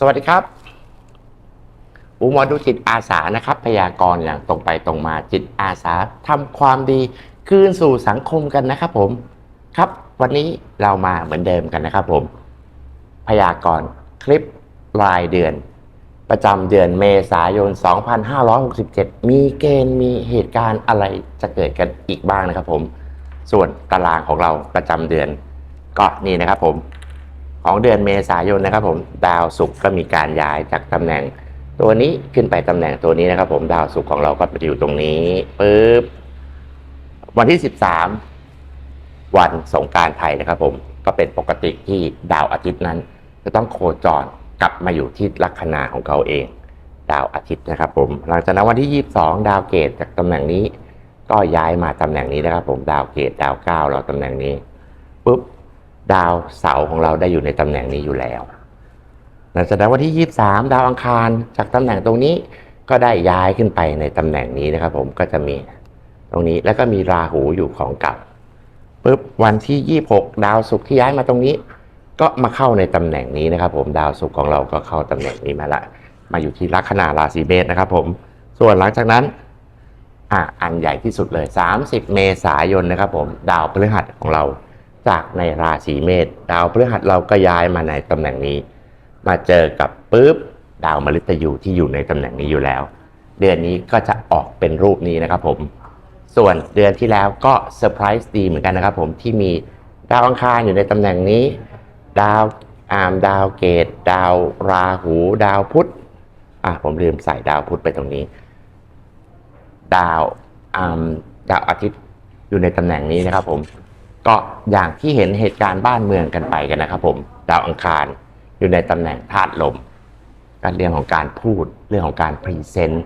สวัสดีครับอุหมอดูจิตอาสานะครับ พยากรณ์อย่างตรงไปตรงมาจิตอาสาทำความดีคืนสู่สังคมกันนะครับผมครับ วันนี้เรามาเหมือนเดิมกันนะครับผม พยากรณ์คลิปรายเดือน ประจำเดือนเมษายน 2567 มีเกณฑ์มีเหตุการณ์อะไรจะเกิดกันอีกบ้างนะครับผม ส่วนตารางของเราประจำเดือนก็นี่นะครับผม ของเดือนเมษายนนะครับผมดาวศุกร์ก็มีการย้ายจากตำแหน่ง ตัวนี้ขึ้นไปตำแหน่งตัวนี้นะครับ ผมดาวศุกร์ของเราก็ไปอยู่ตรงนี้ปึ๊บวันที่ 13 วันสงการไทยนะครับ ผมก็เป็นปกติที่ดาวอาทิตย์นั้น จะต้องโคจรกลับมาอยู่ที่ลัคนาของเขาเอง ดาวอาทิตย์นะครับ ผม หลังจากนั้นวันที่ 22 ดาวเกตจากตำแหน่งนี้ ก็ย้ายมาตำแหน่งนี้นะครับ ผมดาวเกตดาวเก้าเราตำแหน่งนี้ปุ๊บ ดาวเสาของเราได้อยู่ในตำแหน่งนี้อยู่แล้วหลังจากนั้นวันที่ 23 ดาวอังคารจากตำแหน่งตรงนี้ก็ได้ย้ายขึ้นไปในตำแหน่งนี้นะครับ ผมก็จะมีตรงนี้แล้วก็มีราหูอยู่ของเก่าปุ๊บวันที่ 26 ดาวศุกร์ที่ย้ายมาตรงนี้ ก็มาเข้าในตำแหน่งนี้นะครับ ผมดาวศุกร์ของเราก็เข้าตำแหน่งนี้มาละ มาอยู่ที่ลัคนาราศีเมษนะครับ ผม ส่วนหลังจากนั้นอะอันใหญ่ที่สุดเลย 30 เมษายนนะครับ ผมดาวพฤหัสของเรา จากในราศีเมษดาวพฤหัสเราก็ย้ายมาในตำแหน่งนี้ มาเจอกับปุ๊บดาวมฤตยูที่อยู่ในตำแหน่งนี้อยู่แล้ว เดือนนี้ก็จะออกเป็นรูปนี้นะครับผม ส่วนเดือนที่แล้วก็เซอร์ไพรส์ดีเหมือนกันนะครับผมที่มีดาวอังคารอยู่ในตำแหน่งนี้ ดาวอามดาวเกต ดาวราหู ดาวพุธอะผมลืมใส่ดาวพุธไปตรงนี้ ดาวอามดาวอาทิตย์อยู่ในตำแหน่งนี้นะครับผม ก็อย่างที่เห็นเหตุการณ์บ้านเมืองกันไปกันนะครับผมดาวอังคารอยู่ในตำแหน่งธาตุลมการเรื่องของการพูดเรื่องของการพรีเซนต์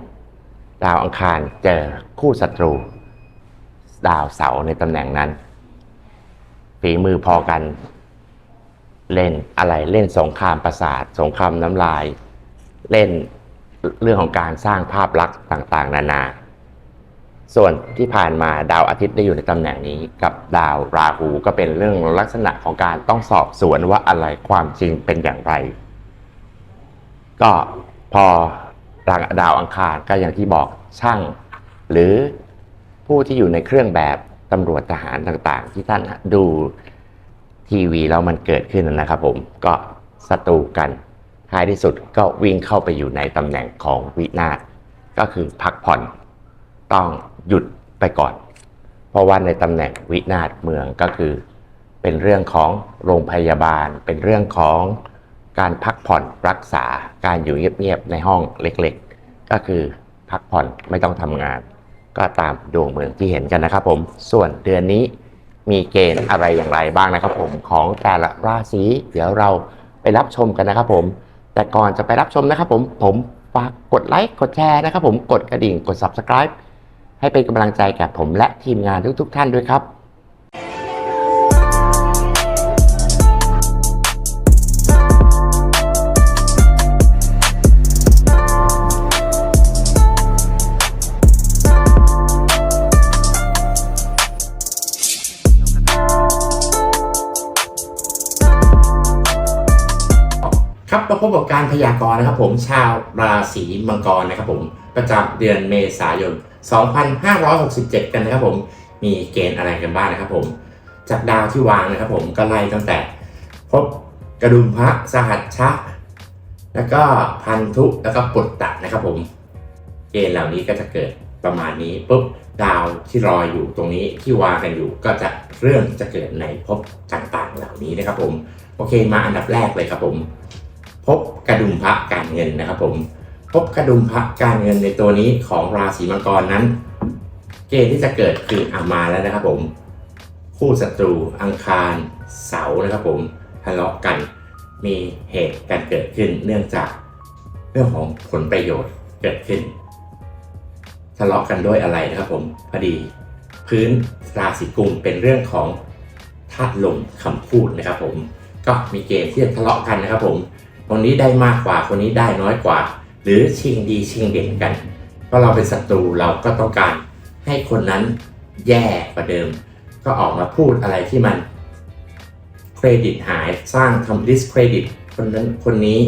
ดาวอังคารเจอคู่ศัตรู ดาวเสาในตำแหน่งนั้นฝีมือพอกัน เล่นอะไรเล่นสงครามประสาท สงครามน้ำลาย เล่นเรื่องของการสร้างภาพลักษณ์ต่าง ๆ นานา ส่วนที่ผ่านมาดาวอาทิตย์ได้อยู่ในตำแหน่งนี้ กับดาวราหูก็เป็นเรื่องลักษณะของการต้องสอบสวนว่าอะไรความจริงเป็นอย่างไร ก็พอดาวอังคารก็อย่างที่บอกช่างหรือผู้ที่อยู่ในเครื่องแบบตำรวจทหารต่างๆ ที่ท่านดูทีวีแล้วมันเกิดขึ้นนะครับผมก็ศัตรูกันท้ายที่สุดก็วิ่งเข้าไปอยู่ในตำแหน่งของวินาศก็คือพักผ่อนต้องหยุดไปก่อน เพราะว่าในตำแหน่งวินาศเมืองก็คือ เป็นเรื่องของโรงพยาบาล เป็นเรื่องของการพักผ่อนรักษาการอยู่เงียบๆในห้องเล็กๆ ก็คือพักผ่อนไม่ต้องทำงาน ก็ตามดวงเมืองที่เห็นกันนะครับผม ส่วนเดือนนี้มีเกณฑ์อะไรอย่างไรบ้างนะครับผมของแต่ละราศีเดี๋ยวเราไปรับชมกันนะครับผม แต่ก่อนจะไปรับชมนะครับผมผมฝากกดไลค์กดแชร์นะครับผมกดกระดิ่งกด subscribe ให้เป็นกำลังใจแก่ผมและทีมงานทุกๆท่านด้วยครับครับมาพบกับการพยากรณ์นะครับผมชาวราศีมังกรนะครับผมประจำเดือนเมษายน 2567 กันนะครับผม มีเกณฑ์อะไรกันบ้างนะครับผม จากดาวที่วางนะครับผมก็ไล่ตั้งแต่พบกระดุมพระสหัชชะ แล้วก็พันธุแล้วก็ปุตตะนะครับผมเกณฑ์เหล่านี้ก็จะเกิดประมาณนี้ปุ๊บดาวที่รออยู่ตรงนี้ที่วางกันอยู่ก็จะเรื่องจะเกิดในภพต่างๆ เหล่านี้นะครับผม โอเคมาอันดับแรกเลยครับผมพบกระดุมพระการเงินนะครับผม พบกระดุมพระการเงินในตัวนี้ของราศีมังกรนั้น เกณฑ์ที่จะเกิดคืออามาแล้วนะครับผม คู่ศัตรูอังคารเสาร์นะครับผมทะเลาะกันมีเหตุการเกิดขึ้นเนื่องจากเรื่องของผลประโยชน์เกิดขึ้นทะเลาะกันด้วยอะไรนะครับผมพอดี พื้นราศีกุมเป็นเรื่องของธาตุลมคำพูดนะครับผมก็มีเกณฑ์ที่จะทะเลาะกันนะครับผมคนนี้ได้มากกว่าคนนี้ได้น้อยกว่า หรือชิงดีชิงเด่นกันเพราะเราเป็นศัตรูเราก็ต้องการให้คนนั้นแย่กว่าเดิม ก็ออกมาพูดอะไรที่มันเครดิตหายสร้างทำ discredit คนนั้นคนนี้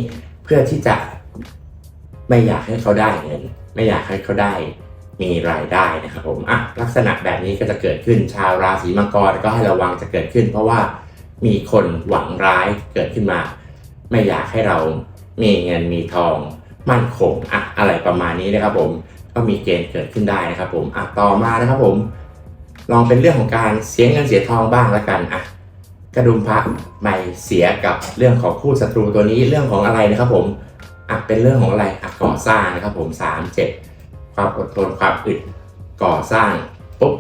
เพื่อที่จะไม่อยากให้เขาได้เงินไม่อยากให้เขาได้มีรายได้นะครับผมอะลักษณะแบบนี้ก็จะเกิดขึ้นชาวราศีมังกรก็ให้ระวังจะเกิดขึ้น เพราะว่ามีคนหวังร้ายเกิดขึ้นมา ไม่อยากให้เรามีเงินมีทอง มั่นคงอะอะไรประมาณนี้นะครับผมก็มีเกณฑ์เกิดขึ้นได้นะครับผมอะต่อมานะครับผม ลองเป็นเรื่องของการเสียเงินเสียทองบ้างแล้วกันอะกระดุมพระไม่เสียกับเรื่องของคู่ศัตรูตัวนี้เรื่องของอะไรนะครับผมอะเป็นเรื่องของอะไรอะก่อสร้างนะครับผมสามเจ็ดความอดทนความอึดก่อสร้างปุ๊บ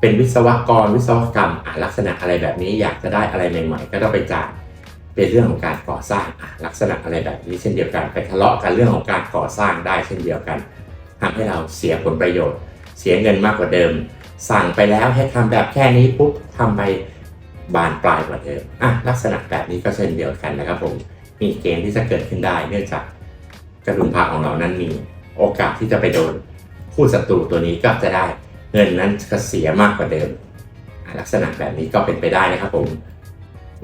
เป็นวิศวกรวิศวกรรมอะลักษณะอะไรแบบนี้อยากจะได้อะไรใหม่ ๆ ก็ต้องไปจ่าย เป็นเรื่องของการก่อสร้างลักษณะอะไรแบบนี้เช่นเดียวกัน ไปทะเลาะกันเรื่องของการก่อสร้างได้เช่นเดียวกันทำให้เราเสียผลประโยชน์ เสียเงินมากกว่าเดิม สั่งไปแล้วให้ทำแบบแค่นี้ปุ๊บทำไปบานปลายกว่าเดิมอะลักษณะแบบนี้ก็เช่นเดียวกันนะครับผมมีเกณฑ์ที่จะเกิดขึ้นได้ เนื่องจากกระดุมพระของเรานั้นมีโอกาสที่จะไปโดนคู่ศัตรูตัวนี้ก็จะได้เงินนั้นก็เสียมากกว่าเดิม ลักษณะแบบนี้ก็เป็นไปได้นะครับผม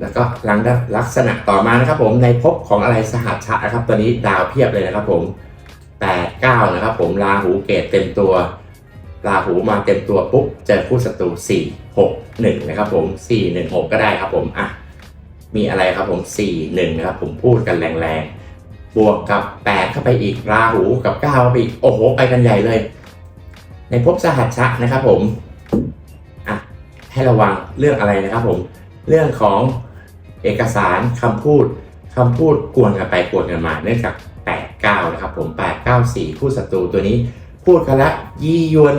แล้วก็ลังจากลักษณะต่อมานะครับผมในภพของอะไรสหัชชะนะครับตัวนี้ดาวเพียบเลยนะครับผม8 9นะครับผมราหูเกตเต็มตัวราหูมาเต็มตัวปุ๊บเจอคู่ศัตรู4 6 1นะครับผม4 1 6ก็ได้ครับผมอะมีอะไรครับผม4 1นะครับผมพูดกันแรงๆ บวกกับ8เข้าไปอีกราหูกับ9เข้าไปอีกโอ้โหไปกันใหญ่เลย ในภพสหัชชะนะครับผมอะให้ระวังเรื่องอะไรนะครับผม เรื่องของ เอกสารคำพูดคำพูดกวนกันไปกวนกันมาเนื่องจาก8 9นะครับผม8 9 4คู่ศัตรูตัวนี้ พูดกันล้วยี่ยวน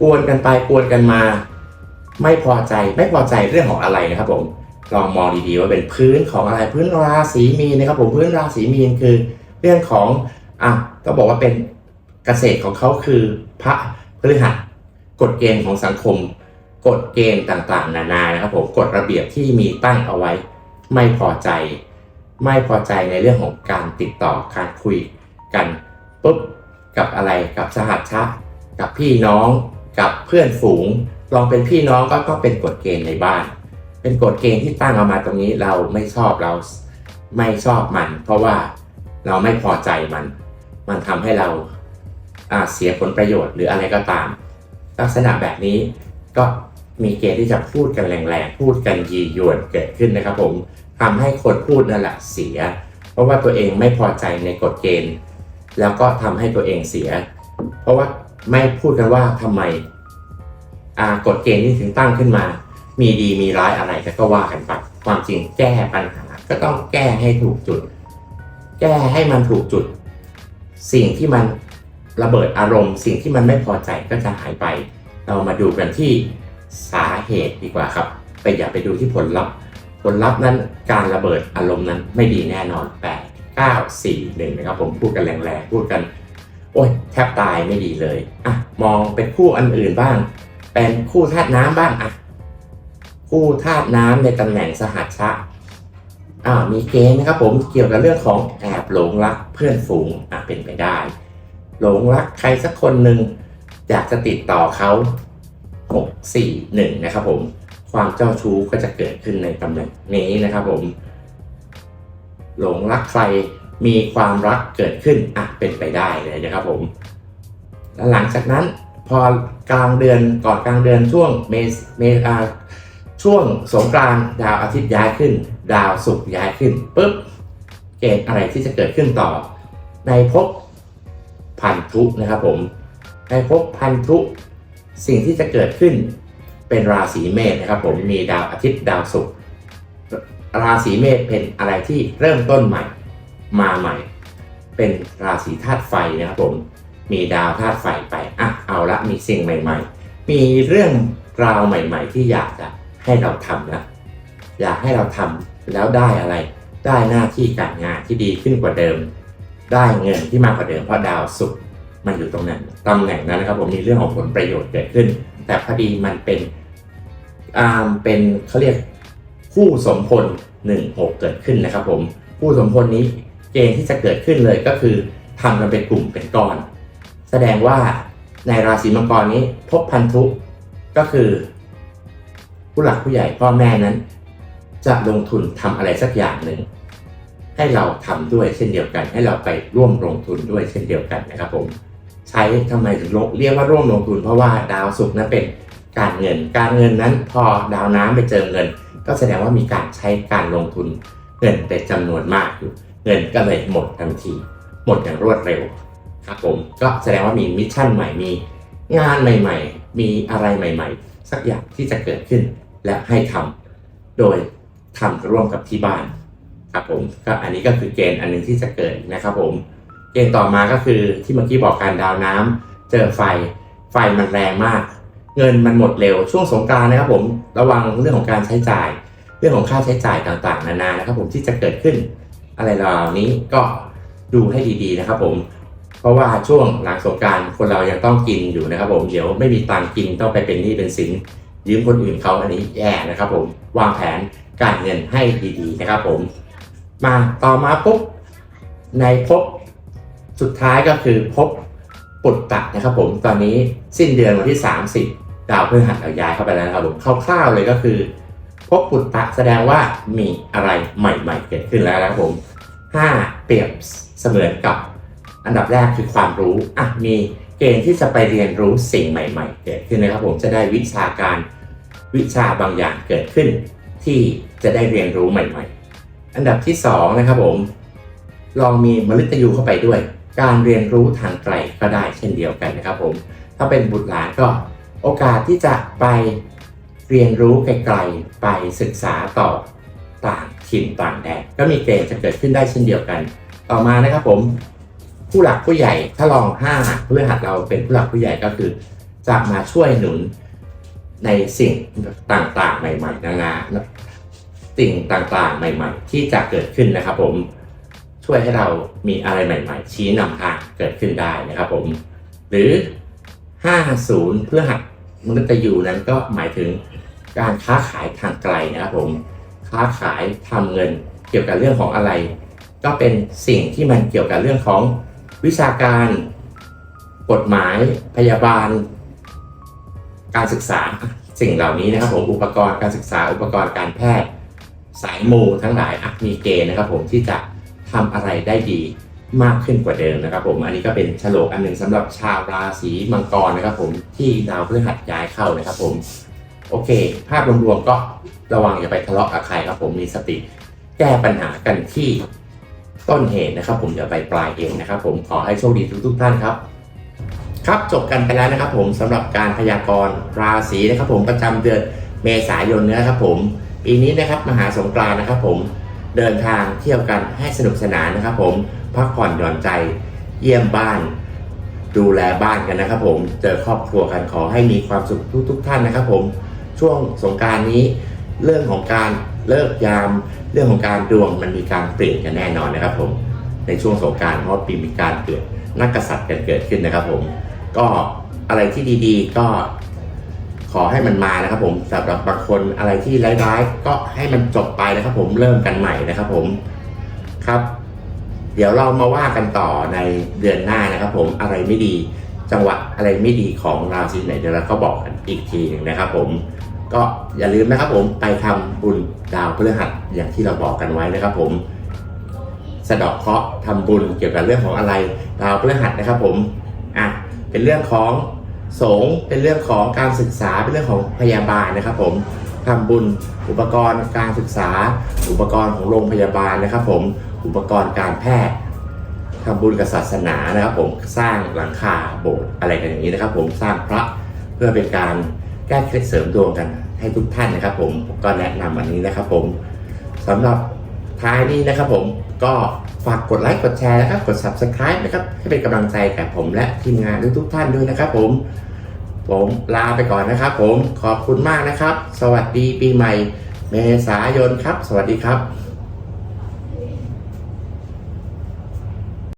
กวนกันไปกวนกันมา ไม่พอใจไม่พอใจเรื่องของอะไรนะครับผมลองมองดีๆว่าเป็นพื้นของอะไรพื้นราศีมีนนะครับผมพื้นราศีมีนคือเรื่องของอะต้องบอกว่าเป็นเกษตรของเขาคือพระพฤหัสกฎเกณฑ์ของสังคม กฎเกณฑ์ต่างๆ นานานะครับผมกฎระเบียบที่มีตั้งเอาไว้ ไม่พอใจ ไม่พอใจในเรื่องของการติดต่อการคุยกันปุ๊บกับอะไรกับสหัชชะกับพี่น้องกับเพื่อนฝูง ลองเป็นพี่น้องก็ก็เป็นกฎเกณฑ์ในบ้าน เป็นกฎเกณฑ์ที่ตั้งเอามาตรงนี้เราไม่ชอบเราไม่ชอบมัน เพราะว่าเราไม่พอใจมัน มันทำให้เราอ่าเสียผลประโยชน์หรืออะไรก็ตาม ลักษณะแบบนี้ก็มีเกณฑ์ที่จะพูดกันแรงๆ พูดกันยียวนเกิดขึ้นนะครับผม ทำให้คนพูดนั่นแหละเสีย เพราะว่าตัวเองไม่พอใจในกฎเกณฑ์ แล้วก็ทำให้ตัวเองเสีย เพราะว่าไม่พูดกันว่าทำไมกฎเกณฑ์ที่ถึงตั้งขึ้นมา มีดีมีร้ายอะไรก็ว่ากันไปความจริงแก้ปัญหาก็ต้องแก้ให้ถูกจุด แก้ให้มันถูกจุด สิ่งที่มันระเบิดอารมณ์ สิ่งที่มันไม่พอใจก็จะหายไป เรามาดูกันที่สาเหตุดีกว่าครับ ไปอย่าไปดูที่ผลลัพธ์ ผลลัพธ์นั้นการระเบิดอารมณ์นั้นไม่ดีแน่นอนแปด9 4 1นะครับผมพูดกันแรงๆ พูดกัน โอ้ยแทบตายไม่ดีเลยอะมองเป็นคู่อันอื่นบ้าง เป็นคู่ธาตุน้ำบ้างอะคู่ธาตุน้ำในตำแหน่งสหัชชะอ่ามีเกณฑ์นะครับผมเกี่ยวกับเรื่องของแอบหลงรักเพื่อนฝูงอะเป็นไปได้ หลงรักใครสักคนหนึ่งอยากจะติดต่อเขา6 4 1นะครับผม ความเจ้าชู้ก็จะเกิดขึ้นในตำแหน่งนี้นะครับผม หลงรักใครมีความรักเกิดขึ้นอะเป็นไปได้เลยนะครับผมแล้วหลังจากนั้นพอกลางเดือนก่อนกลางเดือนช่วงเมษเมษอาช่วงสงกรานต์ดาวอาทิตย์ย้ายขึ้น ดาวศุกร์ย้ายขึ้นปุ๊บเกณฑ์อะไรที่จะเกิดขึ้นต่อ ในภพพันธุนะครับผมในภพพันธุสิ่งที่จะเกิดขึ้น เป็นราศีเมษนะครับ ผมมีดาวอาทิตย์ดาวศุกร์ราศีเมษเป็นอะไรที่เริ่มต้นใหม่มาใหม่ เป็นราศีธาตุไฟนะครับผมมีดาวธาตุไฟไปอะเอาละมีสิ่งใหม่ ๆ มีเรื่องราวใหม่ ๆ ที่อยากจะให้เราทำนะอยากให้เราทำแล้วได้อะไร ได้หน้าที่การงานที่ดีขึ้นกว่าเดิม ได้เงินที่มากกว่าเดิมเพราะดาวศุกร์มันอยู่ตรงนั้นตำแหน่งนั้นนะครับผมมีเรื่องของผลประโยชน์เกิดขึ้น แต่พอดีมันเป็น อ่าเป็นเขาเรียกคู่สมพลหนึ่งหกเกิดขึ้นนะครับผมคู่สมพลนี้เกณฑ์ที่จะเกิดขึ้นเลยก็คือทำกันเป็นกลุ่มเป็นก้อน แสดงว่าในราศีมังกรนี้พบพันธุก็คือ ผู้หลักผู้ใหญ่พ่อแม่นั้น จะลงทุนทำอะไรสักอย่างหนึ่งให้เราทำด้วยเช่นเดียวกัน ให้เราไปร่วมลงทุนด้วยเช่นเดียวกันนะครับผม ใช้ทำไมถึงเรียกว่าร่วมลงทุน เพราะว่าดาวศุกร์นั้นเป็น การเงิน การเงินนั้นพอดาวน้ำไปเจอเงิน ก็แสดงว่ามีการใช้การลงทุนเงินเป็นจำนวนมากอยู่ เงินก็เลยหมดทันที หมดอย่างรวดเร็วครับผมก็แสดงว่ามีมิชชั่นใหม่มีงานใหม่ ๆ มีอะไรใหม่ ๆ สักอย่างที่จะเกิดขึ้นและให้ทำโดยทำร่วมกับที่บ้านครับผมก็อันนี้ก็คือเกณฑ์อันหนึงที่จะเกิดนะครับผมเกณฑ์ต่อมาก็คือที่เมื่อกี้บอกการดาวน้ำเจอไฟไฟมันแรงมาก เงินมันหมดเร็วช่วงสงกานต์นะครับผมระวังเรื่องของการใช้จ่าย เรื่องของค่าใช้จ่ายต่างๆ นานานะครับ ผมที่จะเกิดขึ้นอะไรเหล่านี้ก็ดูให้ดีๆนะครับ ผม เพราะว่าช่วงหลังสงการคนเรายังต้องกินอยู่นะครับ ผมเดี๋ยวไม่มีตังกินต้องไปเป็นหนี้เป็นสินยืมคนอื่นเขาอันนี้แย่นะครับ ผมวางแผนการเงินให้ดีๆนะครับ ผม มาต่อมาปุ๊บในภพสุดท้ายก็คือภพปุตตะนะครับ ผมตอนนี้สิ้นเดือนวันที่ 30 ดาวพฤหัสย้ายเข้าไปแล้วนะครับผมคร่าวๆเลยก็คือภพปุตตะแสดงว่ามีอะไรใหม่ๆ เกิดขึ้นแล้วนะครับผม 5 เปรียบเสมือนกับ อันดับแรกคือความรู้อะมีเกณฑ์ที่จะไปเรียนรู้สิ่งใหม่ ๆ เกิดขึ้นนะครับผมจะได้วิชาการวิชาบางอย่างเกิดขึ้น ที่จะได้เรียนรู้ใหม่ ๆ อันดับที่สองนะครับผมลองมีมฤตยูเข้าไปด้วย การเรียนรู้ทางไกลก็ได้เช่นเดียวกันนะครับผม ถ้าเป็นบุตรหลานก็ โอกาสที่จะไปเรียนรู้ไกลๆไปศึกษาต่อต่างถิ่นต่างแดนก็มีเกณฑ์จะเกิดขึ้นได้เช่นเดียวกัน ต่อมานะครับผมผู้หลักผู้ใหญ่ถ้าลองห้าเพื่อหัดเราเป็นผู้หลักผู้ใหญ่ก็คือ จะมาช่วยหนุนในสิ่งต่างๆ ใหม่ๆนานาสิ่งต่างๆ ใหม่ ๆ ที่จะเกิดขึ้นนะครับผมช่วยให้เรามีอะไรใหม่ ๆ ชี้นำทางเกิดขึ้นได้นะครับผมหรือ 50 เพื่อหัด มนุษย์ยูนั้นก็หมายถึงการค้าขายทางไกลนะครับผมค้าขายทำเงินเกี่ยวกับเรื่องของอะไร ก็เป็นสิ่งที่มันเกี่ยวกับเรื่องของวิชาการ กฎหมายพยาบาล การศึกษาสิ่งเหล่านี้นะครับผมอุปกรณ์การศึกษาอุปกรณ์การแพทย์ สายมูทั้งหลายมีเกณฑ์นะครับผมที่จะทำอะไรได้ดี มากขึ้นกว่าเดิมนะครับผมอันนี้ก็เป็นฉลกอันหนึ่งสำหรับชาวราศีมังกรนะครับผมที่ดาวพฤหัสย้ายเข้านะครับผมโอเค ภาพรวมๆก็ระวังอย่าไปทะเลาะกับใครครับผมมีสติ แก้ปัญหากันที่ต้นเหตุนะครับ ผมอย่าไปปลายเองนะครับ ผมขอให้โชคดีทุกๆท่านครับ ครับจบกันไปแล้วนะครับ ผมสำหรับการพยากรณ์ราศีนะครับ ผมประจำเดือนเมษายนนะครับ ผมปีนี้นะครับมหาสงกรานต์นะครับ ผมเดินทางเที่ยวกันให้สนุกสนานนะครับ ผม พักผ่อนหย่อนใจ เยี่ยมบ้าน ดูแลบ้านกันนะครับ ผมเจอครอบครัวกันขอให้มีความสุขทุกๆท่านนะครับ ผมช่วงสงการนี้ เรื่องของการเลิกยาม เรื่องของการดวงมันมีการเปลี่ยนกันแน่นอนนะครับ ผมในช่วงสงการเพราะปีมีการเกิดนักกษัตริย์กันเกิดขึ้นนะครับ ผม ก็อะไรที่ดีๆ ก็ขอให้มันมานะครับ ผมสำหรับบางคนอะไรที่ร้ายๆก็ให้มันจบไปนะครับ ผมเริ่มกันใหม่นะครับ ผมครับ เดี๋ยวเรามาว่ากันต่อในเดือนหน้านะครับ ผมอะไรไม่ดีจังหวะอะไรไม่ดีของราศีไหนเดี๋ยวเราก็บอกกันอีกทีหนึ่งนะครับ ผมก็อย่าลืมนะครับผมไปทำบุญดาวพฤหัสอย่างที่เราบอกกันไว้นะครับผมสะดอกเคราะห์ทำบุญเกี่ยวกับเรื่องของอะไรดาวพฤหัสนะครับผมอะเป็นเรื่องของสงเป็นเรื่องของการศึกษาเป็นเรื่องของพยาบาลนะครับ ผมทำบุญอุปกรณ์การศึกษา อุปกรณ์ของโรงพยาบาลนะครับ ผม อุปกรณ์การแพทย์ทำบุญกับศาสนานะครับผมสร้างหลังคาโบสถ์อะไรกันอย่างนี้นะครับ ผมสร้างพระเพื่อเป็นการแก้เคล็ดเสริมดวงกันให้ทุกท่านนะครับ ผมผมก็แนะนำอันนี้นะครับ ผมสำหรับท้ายนี้นะครับ ผมก็ฝากกดไลค์กดแชร์นะครับ กด subscribe นะครับให้เป็นกำลังใจแก่ผมและทีมงานทุกท่านด้วยนะครับ ผม ผมลาไปก่อนนะครับ ผมขอบคุณมากนะครับ สวัสดีปีใหม่ เมษายนครับ สวัสดีครับ